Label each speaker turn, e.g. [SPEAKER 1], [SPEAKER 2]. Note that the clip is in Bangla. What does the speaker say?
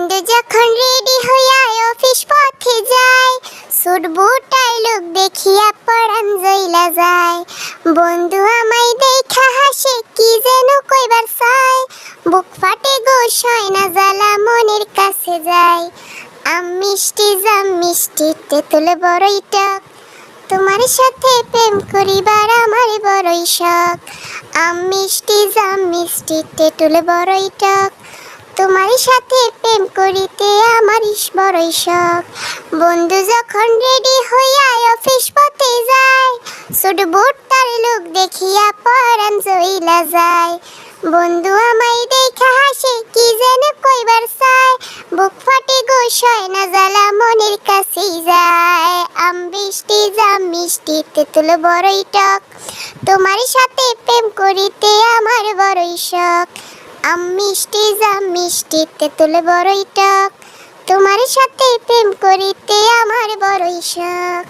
[SPEAKER 1] বন্ধু যখন রেডি হইয়া অফিস পথে যায় সুট বুটাই লোক দেখিয়া পরান জইলা যায় বন্ধু আমায় দেখা হাসে, কি যেন কইবার চায়। বুক ফাটে গো না জ্বালা মনের কাছে যায়। আম মিষ্টি, জাম মিষ্টি, তেঁতুল বড়ই টক। তোমার সাথে প্রেম করিবার আমার বড়ই শখ। আম মিষ্টি, জাম মিষ্টি, তেঁতুল বড়ই টক। তোমার সাথে প্রেম করিতে আমার বড়ই শখ বন্ধু যখন রেডি হইয়া অফিস পথে যায় ছোট বুট তার লোক দেখিয়া পরান জইলা যায়। বন্ধু আমায় দেখা হাসে, কি যেন কইবার চায়। বুক ফাটে গো না জ্বালা মনের কাছেই যায়। আম বৃষ্টি, জাম মিষ্টি, তেঁতুল বড়ই টক। তোমার সাথে প্রেম করিতে আমার বড়ই শখ। আম মিষ্টি জাম মিষ্টি তেঁতুল বড়ই টক। তোমার সাথে প্রেম করিতে আমার বড়ই শখ।